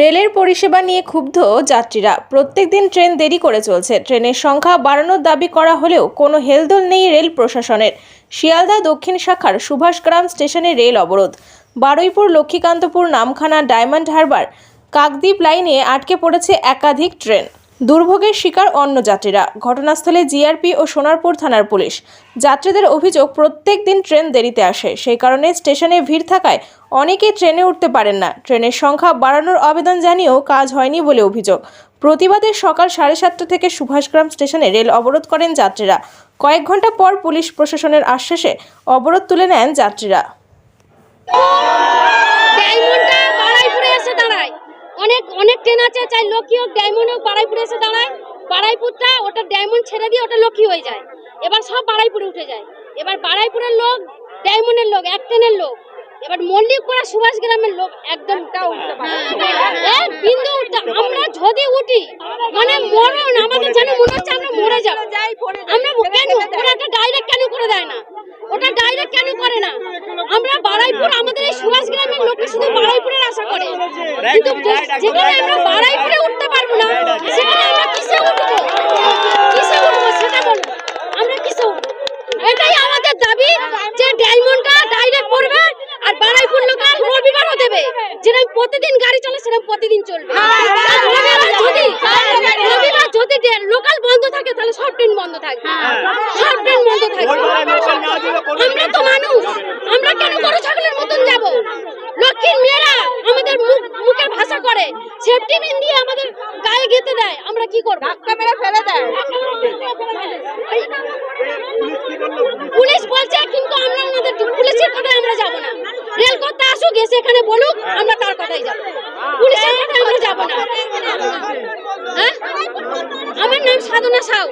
রেলের পরিষেবা নিয়ে ক্ষুব্ধ যাত্রীরা। প্রত্যেক দিন ট্রেন দেরি করে চলছে। ট্রেনের সংখ্যা বাড়ানোর দাবি করা হলেও কোনো হেলদোল নেই রেল প্রশাসনের। শিয়ালদা দক্ষিণ শাখার সুভাষগ্রাম স্টেশনে রেল অবরোধ। বারুইপুর, লক্ষ্মীকান্তপুর, নামখানা, ডায়মন্ড হারবার, কাকদ্বীপ লাইনে আটকে পড়েছে একাধিক ট্রেন। দুর্ভোগের শিকার অন্য যাত্রীরা। ঘটনাস্থলে জিআরপি ও সোনারপুর থানার পুলিশ। যাত্রীদের অভিযোগ, প্রত্যেক দিন ট্রেন দেরিতে আসে। সেই কারণে স্টেশনে ভিড় থাকায় অনেকেই ট্রেনে উঠতে পারেন না। ট্রেনের সংখ্যা বাড়ানোর আবেদন জানিয়েও কাজ হয়নি বলে অভিযোগ। প্রতিবাদে সকাল সাড়ে সাতটা থেকে সুভাষগ্রাম স্টেশনে রেল অবরোধ করেন যাত্রীরা। কয়েক ঘণ্টা পর পুলিশ প্রশাসনের আশ্বাসে অবরোধ তুলে নেন যাত্রীরা। ট্রেন আছে চাই লক্ষ্মী হোক ডায়মন্ড হোক বাড়াইপুরে এসে দাঁড়ায়। বাড়াইপুরটা ওটা ডায়মন্ড ছেড়ে দিয়ে ওটা লক্ষ্মী হয়ে যায়। এবার সব বাড়াইপুরে উঠে যায়। এবার বাড়াইপুরের লোক ডায়মন্ডের লোক এক ট্রেনের লোক। এবার মল্লিকপুরা সুভাষ গ্রামের লোক একদম বিন্দু উঠতে- আমরা যদি উঠি মানে মরণ আমাদের যেন মনে হচ্ছে আমরা মরে যাব। আমরা কেন ওরা একটা ডাইরেক্ট কেন করে দেয় না ওটা ডাইরেক্ট কেন করে না আমরা বাড়াইপুর আমাদের এই সুভাষ গ্রামের লোকটা শুধু বাড়াইপুরের আশা করে কিন্তু যেখানে আমরা বাড়াইপুরে উঠতে পারব না সেখানে আমরা কিসে উঠবো? কিসে উঠবো সেটা বলব আমরা কিসে উঠবো? এটাই আমাদের দাবি যে ডায়মন্ডটা ডাইরেক্ট করবে আর বাড়াইপুর লোকাল রবিবারও দেবে। যেরকম প্রতিদিন গাড়ি চলে সেরকম প্রতিদিন চলবে। যদি রবিবার যদি লোকাল বন্ধ থাকে তাহলে সব ট্রেন বন্ধ থাকবে সব ট্রেন বন্ধ থাকবে আমরা তো মানুষ আমরা কেন গরু ছাগলের মতন যাব লক্ষ্মীর মেয়েরা আমাদের মুখ মুখের করে। সেফটি পিন দিয়ে আমাদের গায়ে গেতে দেয়। আমরা কি করব? ধাক্কা মেরে ফেলে দেয়। পুলিশ বলছে কিন্তু আমরা আমাদের পুলিশের কথায় আমরা যাব না। রেল করতে আসুক এসে এখানে বলুক আমরা তার কথাই যাব। পুলিশের কথায় আমরা যাব না। হ্যাঁ? আমার নাম সাধনা সাউ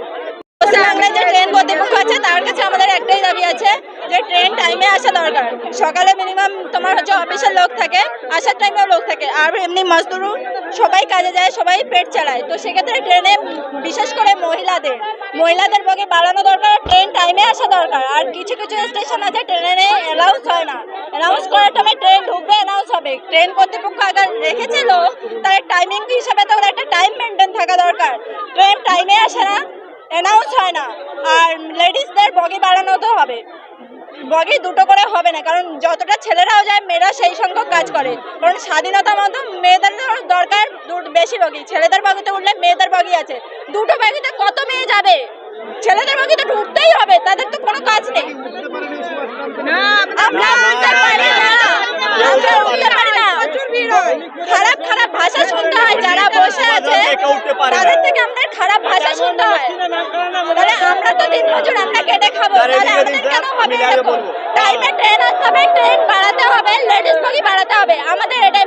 পশ্চিমবাংলায় যে ট্রেন কর্তৃপক্ষ আছে তার কাছে আমাদের একটাই দাবি আছে যে ট্রেন টাইমে আসা দরকার। সকালে মিনিমাম তোমার হচ্ছে অফিসের লোক থাকে, আসার টাইমেও লোক থাকে। আর এমনি মজদুরু সবাই কাজে যায়, সবাই পেট চালায়। তো সেক্ষেত্রে ট্রেনে বিশেষ করে মহিলাদের মহিলাদের বগে বাড়ানো দরকার ট্রেন টাইমে আসা দরকার। আর কিছু কিছু স্টেশন আছে ট্রেনে অ্যালাউন্স হয় না। অ্যানাউন্স করার টাইমে ট্রেন ঢুকবে অ্যানাউন্স হবে। ট্রেন কর্তৃপক্ষ আগে রেখেছিল তার টাইমিং হিসাবে তো একটা টাইম মেনটেন থাকা দরকার। ট্রেন টাইমে আসে না অ্যানাউন্স হয় না। আর লেডিসদের বগি বাড়ানো তো হবে। বগি দুটো করে হবে না কারণ যতটা ছেলেরাও যায় মেয়েরা সেই সংখ্যক কাজ করে। কারণ স্বাধীনতা মতো মেয়েদের দর- দরকার বেশি বগি। ছেলেদের বগিতে উঠলে মেয়েদের বগি আছে। দুটো বগিতে কত মেয়ে যাবে? ছেলেদের বগিতে উঠতেই হবে তাদের তো কোনো কাজ নেই। আমরা উঠতে পারি না আমরা উঠতে পারি না খারাপ খারাপ ভাষা শুনতে হয় যারা বসে আছে তাদের থেকে আমাদের খারাপ ভাষা শুনতে হয় তাহলে আমরা তো দিন মজুর আমরা কেটে খাব তাহলে আমাদের কেন হবে টাইমে ট্রেন আসতে হবে ট্রেন বাড়াতে হবে লেডিস বগি বাড়াতে হবে। আমাদের এটাই